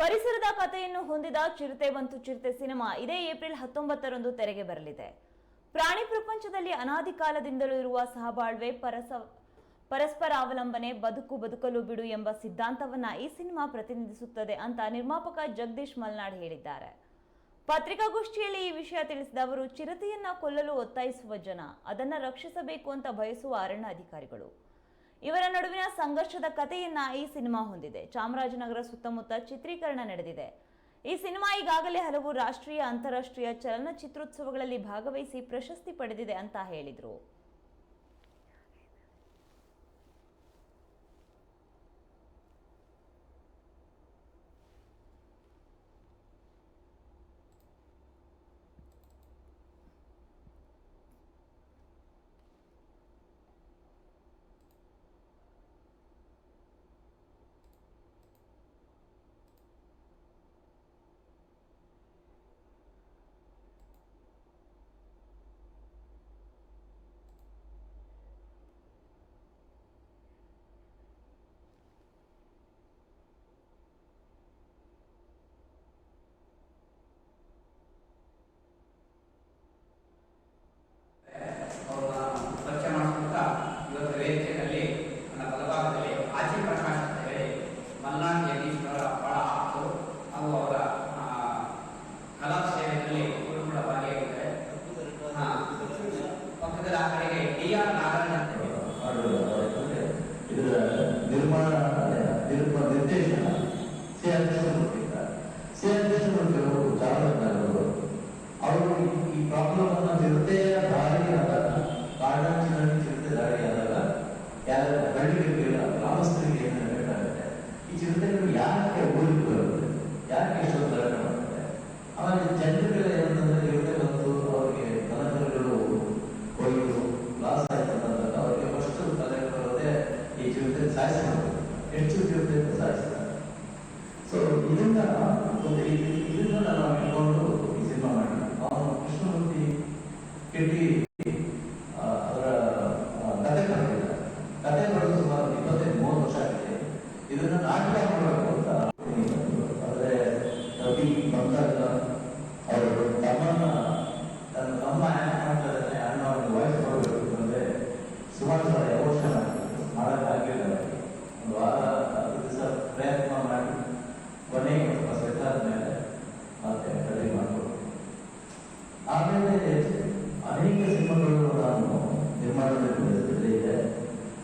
ಪರಿಸರದ ಕಥೆಯನ್ನು ಹೊಂದಿದ ಚಿರತೆ ಬಂತು ಚಿರತೆ ಸಿನಿಮಾ ಇದೇ ಏಪ್ರಿಲ್ ಹತ್ತೊಂಬತ್ತರಂದು ತೆರೆಗೆ ಬರಲಿದೆ. ಪ್ರಾಣಿ ಪ್ರಪಂಚದಲ್ಲಿ ಅನಾದಿ ಕಾಲದಿಂದಲೂ ಇರುವ ಸಹಬಾಳ್ವೆ ಪರಸ, ಪರಸ್ಪರ ಅವಲಂಬನೆ, ಬದುಕು ಬದುಕಲು ಬಿಡು ಎಂಬ ಸಿದ್ಧಾಂತವನ್ನ ಈ ಸಿನಿಮಾ ಪ್ರತಿನಿಧಿಸುತ್ತದೆ ಅಂತ ನಿರ್ಮಾಪಕ ಜಗದೀಶ್ ಮಲ್ನಾಡ್ ಹೇಳಿದ್ದಾರೆ. ಪತ್ರಿಕಾಗೋಷ್ಠಿಯಲ್ಲಿ ಈ ವಿಷಯ ತಿಳಿಸಿದ ಅವರು ಚಿರತೆಯನ್ನ ಕೊಲ್ಲಲು ಒತ್ತಾಯಿಸುವ ಜನ, ಅದನ್ನ ರಕ್ಷಿಸಬೇಕು ಅಂತ ಬಯಸುವ ಅರಣ್ಯ ಅಧಿಕಾರಿಗಳು. ಇವರ ನಡುವಿನ ಸಂಘರ್ಷದ ಕಥೆಯನ್ನ ಈ ಸಿನಿಮಾ ಹೊಂದಿದೆ. ಚಾಮರಾಜನಗರ ಸುತ್ತಮುತ್ತ ಚಿತ್ರೀಕರಣ ನಡೆದಿದೆ. ಈ ಸಿನಿಮಾ ಈಗಾಗಲೇ ಹಲವು ರಾಷ್ಟ್ರೀಯ, ಅಂತಾರಾಷ್ಟ್ರೀಯ ಚಲನಚಿತ್ರೋತ್ಸವಗಳಲ್ಲಿ ಭಾಗವಹಿಸಿ ಪ್ರಶಸ್ತಿ ಪಡೆದಿದೆ ಅಂತ ಹೇಳಿದ್ರು. ಈ ಪ್ರಾಬ್ಲಮ್ ಅನ್ನ ಚಿರತೆಯ ದಾರಿ ಆದಾಗ ಚಿರಣಿ ಚಿರತೆ ದಾರಿ ಆದಾಗ ಯಾರ ಹಳ್ಳಿಗಳಿಗೆಲ್ಲ ಗ್ರಾಮಸ್ಥರಿಗೆ ಏನು ಬೇಕಾಗುತ್ತೆ ಈ ಚಿರತೆಗಳು ಯಾಕೆ ಊರಿಗೆ ಬರುತ್ತೆ? ಯಾಕೆ ಇಷ್ಟೊಂದು ದಾರಿ ಮಾಡುತ್ತೆ? ಆಮೇಲೆ ಜನರಿಗೆ ಏನಂತಂದ್ರೆ ಚಿರತೆ ಬಂತು, ಅವರಿಗೆ ದನಕರುಗಳು ಕೊಯ್ದು ಲಾಸ್ ಆಯ್ತು ಅಂತಂದಾಗ ಅವರಿಗೆ ಫಸ್ಟ್ ತಲೆ ಬರೋದೇ ಈ ಚಿರತೆ ಸಾಯಿಸ್ತಾರೆ ಹೆಚ್ಚು ಚಿರತೆ ಸಾಯಿಸ್ತಾರೆ. ಸೊ ಇದನ್ನ ಒಂದು ಈ- Deus,